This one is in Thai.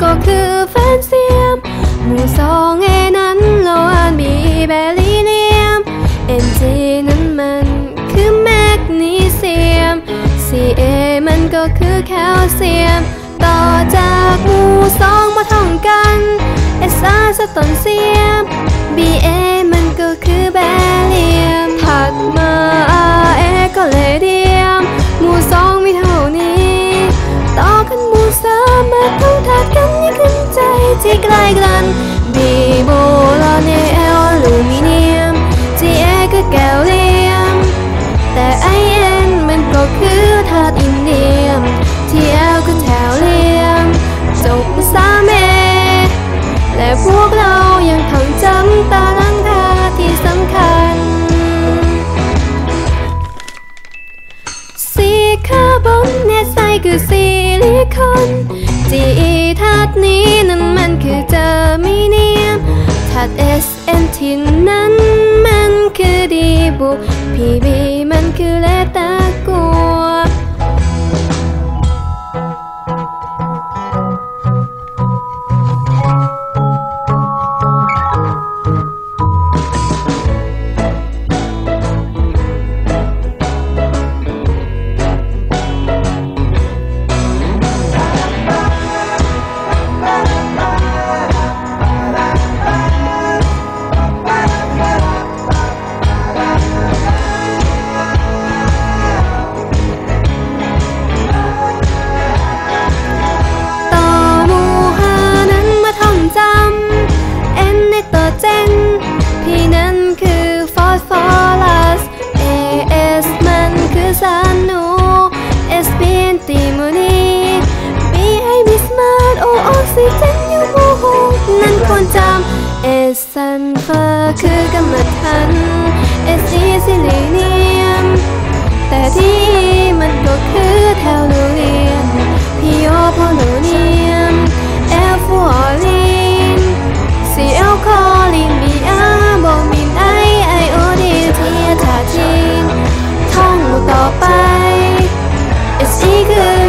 ก็คือแฟนเซียม หมู่สองเอนั้นโลอันบีเบลิเนียม เอ็นจีนั้นมันคือแมกนีเซียมเซเอมันก็คือแคลเซียม ต่อจากหมู่สองมาท่องกัน SR สตอนเซียม BA ที่ใกล้กัน B โบลอนเอลอลูมิเนียม GA ก็แก้วเลียม แต่ IN มันก็คือธาตุอินเดียม TL ก็แถวเลียม จบมาสามเอและพวกเรายังท่องจำตารางธาตุที่สำคัญ สีคาร์บอนเนตไซคือซิลิคอนที่ อมิเนียมธาตุ SN ที่นั้นมันคือดีบุ PB มันคื นั้นควรจำ S ซัลเฟอร์คือกำมะถัน S E ซิลิเนียมแต่ที่มันก็คือแถว ที